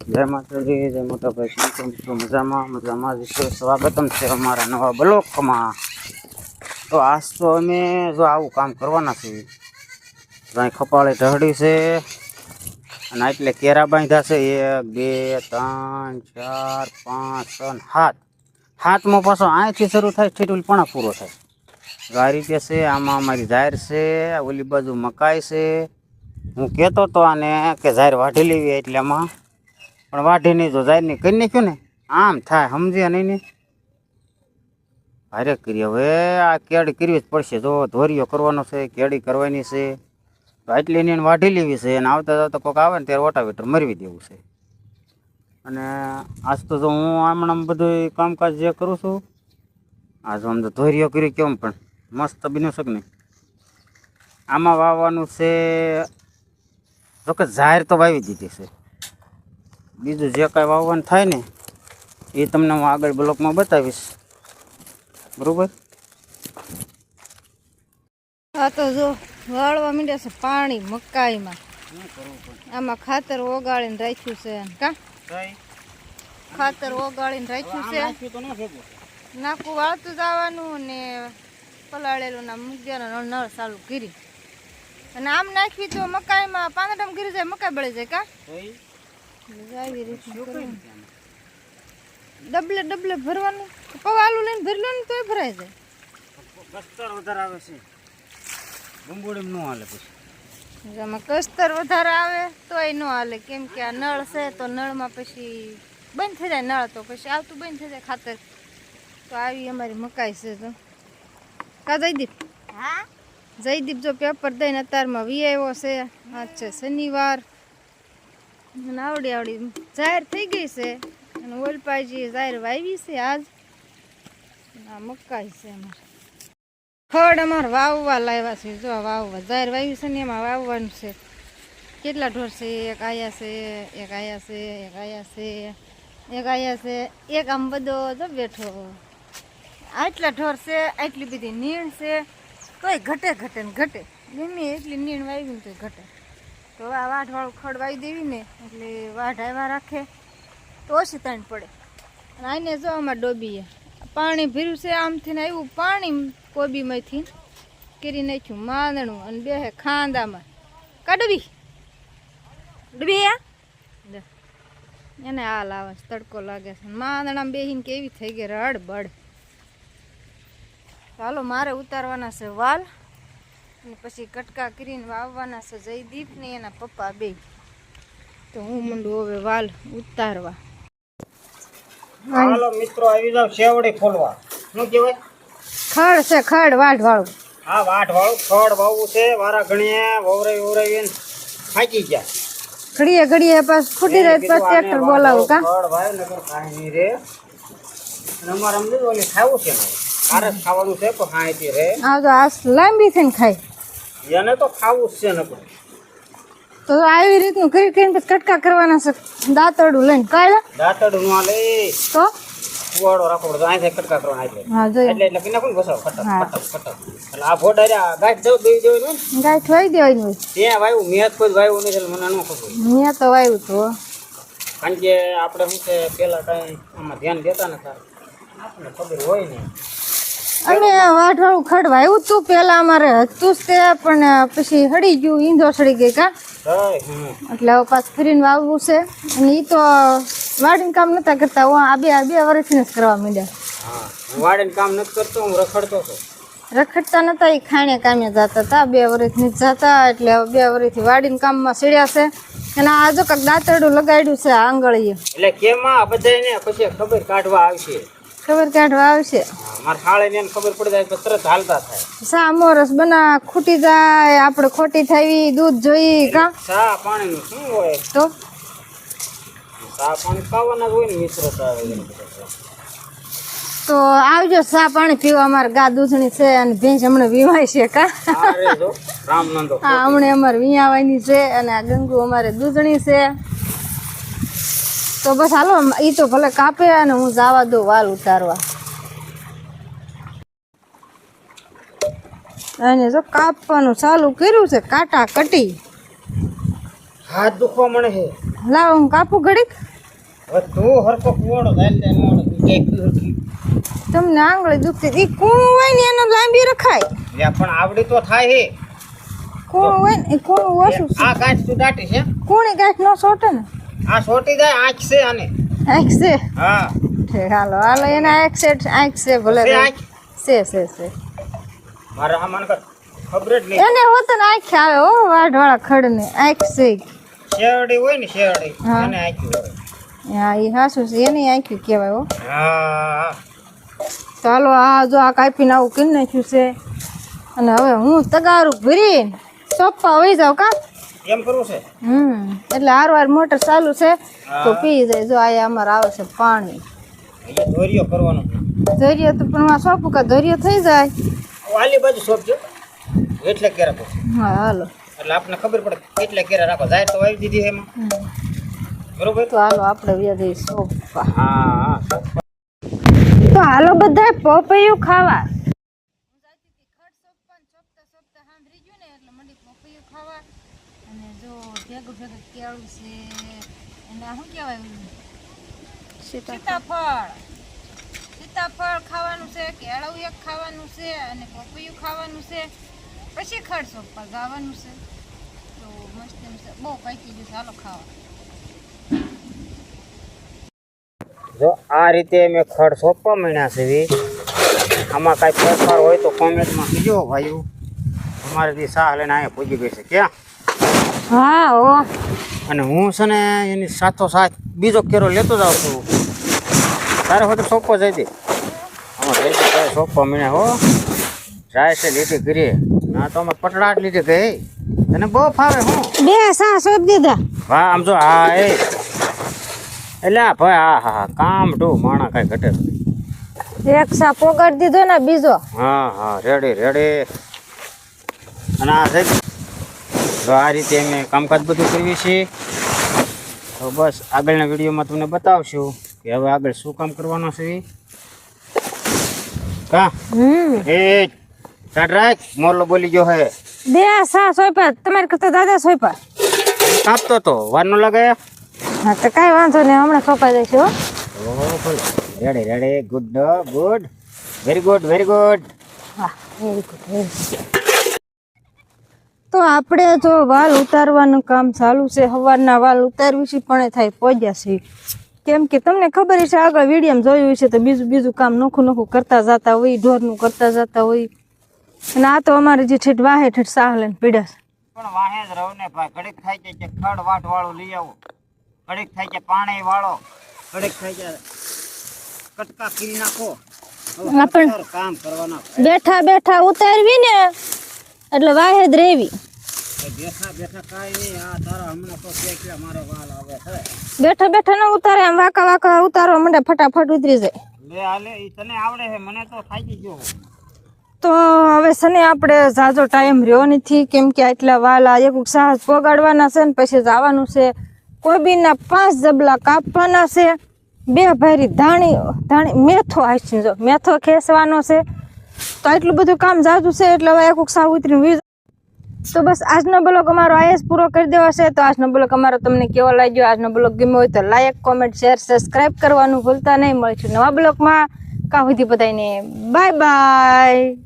જય માતાજી, જય મોટાભાઈ કેમ છો? મજામાં? મજામાં જ સ્વાગતમ છે અમારા નવા બ્લોકમાં. તો આજ તો અમે જો આવું કામ કરવાના છીએ. અહીં ખપાળે ઢહડી છે અને એટલે કેરા બાંધ્યા છે. એક, બે, ત્રણ, ચાર, પાંચ ત્રણ સાત. સાતમો પાછો અહીંથી શરૂ થાય ઠેઠુલ પણ પૂરો થાય. આ રીતે છે, આમાં અમારી જાહેર છે ઓલી બાજુ મકાઈ છે. હું કહેતો હતો આને કે જાહેર વાઢી લેવી એટલે આમાં પણ વાઢી નહીં જો જાહેર નહીં. કરી નાખ્યું ને? આમ થાય, સમજ્યા નહીં ને? ભારે કરી, હવે આ કેળી કરવી જ પડશે. જો ધોરીઓ કરવાનો છે કેળી કરવાની છે એટલી એને વાઢી લેવી છે. અને આવતા આવતા કોઈક આવે ને ત્યારે રોટાવેટર મરવી દેવું છે. અને આજ તો જો હું હમણાં બધું કામકાજ જે કરું છું આ જો આમ તો ધોરીઓ કરી કેમ પણ? મસ્ત બન્યું છે કે આમાં વાવવાનું છે જોકે જાહેર તો વાવી દીધી છે. બીજું જે કાંઈ વાવવાનું થાય ને એ તમને હું આગળ બ્લોકમાં બતાવીશ. બરાબર? આ તો જો વાળવા માંડ્યા છે પાણી મકાઈમાં. આમાં ખાતર ઓગાળીને રાખ્યું છે. કા? ખાતર ઓગાળીને રાખ્યું છે. નાખું વાળતું જવાનું ને પલાળેલું ના મૂકી દેવાનું નળ ચાલુ કરી. અને આમ નાખવી તો મકાઈમાં પાંદડામાં ગીરી જાય મકાઈ બળી જાય કા. ડબલે ડબલે ભરવાનું? પવાલું લઈને ભરી લો ને તોય ભરાય જાય. કસ્તર વધારે આવે છે. બુંબોડી નો હાલે પછી. આમાં કસ્તર વધારે આવે તોય ન હાલે. કેમ કે આ નળ છે તો નળમાં પછી બંધ થઈ જાય નળ તો પછી આવતું બંધ થઈ જાય ખાતર. તો આવી અમારી મકાઈ છે તો. કા જયદીપ? હા? જયદીપ જો પેપર દઈને અત્યારમાં વી આવ્યો છે. આજ છે શનિવાર. આવડી આવડી જાહેર થઈ ગઈ છે. અને ઓલપાજી જાહેર વાવી છે આજ. આ મકાઈ છે અમારે. ખડ અમારે વાવવા લાવ્યા છે. જો વાવવા જાહેર વાવ્યું છે ને એમાં વાવવાનું છે. કેટલા ઢોર છે? એક આયા છે, એક આયા છે, એક આયા છે, એક આયા છે. એક આમ બધો જો બેઠો. આટલા ઢોર છે, આટલી બધી નીણ છે. તોય ઘટે ઘટે ને ઘટે. ગમે એટલી નીણ વાવી ને તોય ઘટે. તો આ વાઢવાળું ખડવાઈ દેવી ને, એટલે વાઢ આવ્યા રાખે. તો ઓછી તાણ પડે. અને આને જો આમાં ડોબીએ. પાણી ભીરું છે આમથી ને આવ્યું પાણી કોબીમાંથી કરી નાખ્યું, માંદણું અને બે ખાંદામાં. કા ડૂબી? ડૂબી આ. એને હાલ આવે છે, તડકો લાગે છે. માંદણા બેહીને કેવી થઈ ગઈ રડ બડ ચાલો મારે ઉતારવાના છે વાલ. અને પછી કટકા કરીને વાવવાના છે જયદીપ ને એના પપ્પા બે. તો હું મંડું હવે વાલ ઉતારવા. હાલો મિત્રો આવી જાવ શેવડી ખોલવા. શું કહેવાય? ખડ છે ખડ વાઢ વાળું. આ વાટ વાળું ખડ વાવવું છે વારા ઘણીએ વવરાઈ વવરાવીને થાકી ગયા. ઘડીએ ઘડીએ પાછ ફૂટી રહે તો પાછું ટ્રેક્ટર બોલાવું કા? ખડ વાય નગર કાંઈ નહીં રે અને અમારે સમજો ઓલી ખાવું છે ને આરે જ ખાવાનું છે પણ હાંયથી રે આ તો આ લાંબી થઈને ખાય. એને તો ખાવું જ છે નકર તો આવી રીતનું કરી કરીને પછી કટકા કરવાના છે. દાંતરડું લઈને કાયલા દાંતરડું ના લે તો? કુવાડો રાખો પડે અહીંથી કટકા કરવાના એટલે. હા એટલે એટલે કિના કોણ ઘસાવ. ખટક ખટક એટલે આ ફોટા રહ્યા ગાંઠ જવું બે જોયું ને? ગાય ઠોઈ દેવાની હોય. ત્યાં વાવ્યું મેં કોઈ વાવ્યું નહીં એટલે મને ન ખબર. મેં તો વાયુ તો. કારણ કે આપણે શું છે પેલા કઈ આમાં ધ્યાન દેતા નતા. આપણને ખબર હોય નહીં અમે વાઢવાળું ખડ વાવ્યું તું. પેલા અમારે હતું જ તે પણ પછી હળી ગયું ઈંધો સડી ગઈ કા. એટલે હવે પાછું ફરીને વાવવું છે. અને એ તો વાડીને કામ નતા કરતા. હું આ બે આ બે વર્ષને જ કરવા માંડ્યા. વાડીને કામ નથી કરતો હું રખડતો હતો. રખડતા નતા એ ખાણે કામે જતા હતા. બે વર્ષની જતા એટલે હવે બે વર્ષથી વાડીને કામમાં સીડ્યા છે. અને આ જો કાંઈક દાંતરડું લગાડ્યું છે આંગળીએ. એટલે કેમાં બધાને પછી ખબર કાઢવા આવશે. ખબર કાઢવા આવશે. મારા શાળે ને ખબર પડી જાય તો તરત હાલતા થાય. સા મોરસ બના ખૂટી જાય આપણે ખોટી થાવી દૂધ જોઈ કા ચા પાણીનું શું હોય? તો? ચા પાણી ખાવાના હોય ને મિત્રતા આવે તો આવજો સા પાણી પીવા અમારે ગા દૂધણી છે અને ભેંસ હમણાં વીવાય છે કા હા હમણાં અમારે વિયાવાની છે અને આ ગંગુ અમારે દૂધણી છે. તો બસ હાલો એ તો ભલે કાપે અને હું જવા દઉં વાલ ઉતારવા. અને જો કાપવાનું ચાલુ કર્યું છે કાટા કટી. હાથ દુખવા મળે છે. લાવો હું કાપું ઘડીક. તમને આંગળી દુખતી એ કૂણું હોય ને એનો લાંબી રખાય. પણ આવડી તો થાય હે. કૂણું હોય ને કૂણું ઓછું આ ગાંઠ તું દાટી છે. કૂણી ગાંઠ ન સોટે ને. આ છોટી જાય આંખ છે આને. આંખ છે? હા. હાલો હાલો એના આંખ છે આંખ છે ભલે. આંખ? છે છે છે. મારા હા મને ખબર જ નહીં. એને હોત ને આંખ આવે હો વાઢવાળા ખડને. આંખ છે શેરડી હોય ને શેરડી. એને આંખ્યું હોય. હા એ હાસુ છે એની આંખ્યું કહેવાય હો. હા. હાલો આ જો આ કાપીને આવું કરી નાખ્યું છે. અને હવે હું તગારું ભરીને સોપા વહી જાઉં કા? એમ કરવું છે? હમ એટલે હાર વાર મોટર ચાલુ છે તો પી જાય જો આ અમારે આવે છે પાણી. દોરીઓ કરવાનો ધોરિયો તો પણ આ સોંપું કા ધોરિયો થઈ જાય. વાલી બાજુ સોંપજો એટલે કેરા હા હાલો. એટલે આપણને ખબર પડે કેટલે કેરા રાખો. જાય તો આવી દીધી એમાં. બરોબર? તો હાલો આપણે વ્યાજે સોપા હા તો હાલો બધા પપૈયું ખાવા અને જો ભેગું ભેગું કેળું છે. એના શું કહેવાય સીતાફળ. સીતાફળ. ખાવાનું છે કેળું એક ખાવાનું છે અને પપૈયું ખાવાનું છે. પછી ખડ પર ગાવાનું છે. તો મસ્ત છે. બહુ પાકી ગયું ચાલો ખાવા. જો આ રીતે મેં ખડ સોંપવા માંડ્યા છે વી. આમાં કાંઈ ફેરફાર હોય તો કોમેન્ટમાં કીજો ભાઈ અમારે સાહ લઈને અહીંયા પૂજી ગઈ છે. ક્યાં? હા ઓ અને હું છે ને એની સાથો સાથ બીજો કેરો લેતો જાઉં છું. તારે હોય તો સોપો જઈ દે. આમાં જઈ દે સોંપવા મીણ્યા હો. જાય છે લીધી કરીએ ના તો અમે પટડાટ લીધી ગઈ તને બહુ ફાવે હું. બે સા સોપ દીધા. વાહ આમ જો હા એ. એટલે ભાઈ હા હા હા કામ ટુ માણા કાંઈ ઘટે એક સા પોગાડી દીધો ને બીજો. હા હા રેડી રેડી. અને આ છે તો આ રીતે અમે કામકાજ બધું કરીએ છીએ. તો બસ આગળના વિડીયોમાં તમને બતાવશું કે હવે આગળ શું કામ કરવાનું છે. કા? એ રાખ મોરલો બોલી ગયો હે. બે સા સોપ્યા તમારે કરતા દાદા સોયપા કાપતો તો વાર ન લાગે? હા તો કાંઈ વાંધો નહીં હમણાં સોંપાઈ હો. ઓ ભલે. રેડે ready. Good good very good very good હા very good, very good. તો આપણે જો વાલ ઉતારવાનું કામ ચાલુ છે સવારના વાલ ઉતારવી છે પણ થાય પહોંચ્યા છે. કેમ કે તમને ખબર છે આગળ વિડીયમ જોયું છે તો બીજું બીજું કામ નોખું નોખું કરતા જતા હોય ઢોરનું કરતા જતા હોય. અને આ તો અમારે જે ઠેઠ વાહે ઠેઠ સાહ લઈને પીડા છે. પણ વાહે જ રહો ને ભાઈ. ઘડીક થાય છે કે ખડ વાટ વાળો લઈ આવો. ઘડીક થાય છે પાણી વાળો. ઘડીક થાય છે કટકા કરી નાખો. હવે આ પણ- સત્તર કામ કરવાના. બેઠા બેઠા ઉતારવી ને એટલે વાહે જ રહેવી. બેઠા બેઠા કાંઈ આ તારા હમણાં તો કે કે વાલ આવે છે. બેઠા બેઠા ન ઉતારે આમ વાકા વાકા ઉતારો મને ફટાફટ ઉતરી જાય. લે હાલે ઈ તને આવડે છે મને તો થાકી ગયો. તો હવે સને આપણે ઝાઝો ટાઈમ રહ્યો નથી કેમ કે આટલા વાલા એક સાહસ પોગાડવાના છે ને પછી જવાનું છે. કોબીના પાંચ જબલા કાપવાના છે. બે ભારી ધાણી ધાણી મેથો આવીશું જો મેથો ખેસવાનો છે. તો આટલું બધું કામ જાજુ છે એટલે હવે એક સાહ ઉતરીને તો બસ આજનો બ્લોગ અમારો આયસ પૂરો કરી દેવો છે. તો આજનો બ્લોગ અમારો તમને કેવો લાગ્યો? આજનો બ્લોગ ગમ્યો હોય તો લાઈક કોમેન્ટ શેર સબસ્ક્રાઈબ કરવાનું ભૂલતા નહીં. મળીશું નવા બ્લોગમાં. કાં સુધી બધાને બાય બાય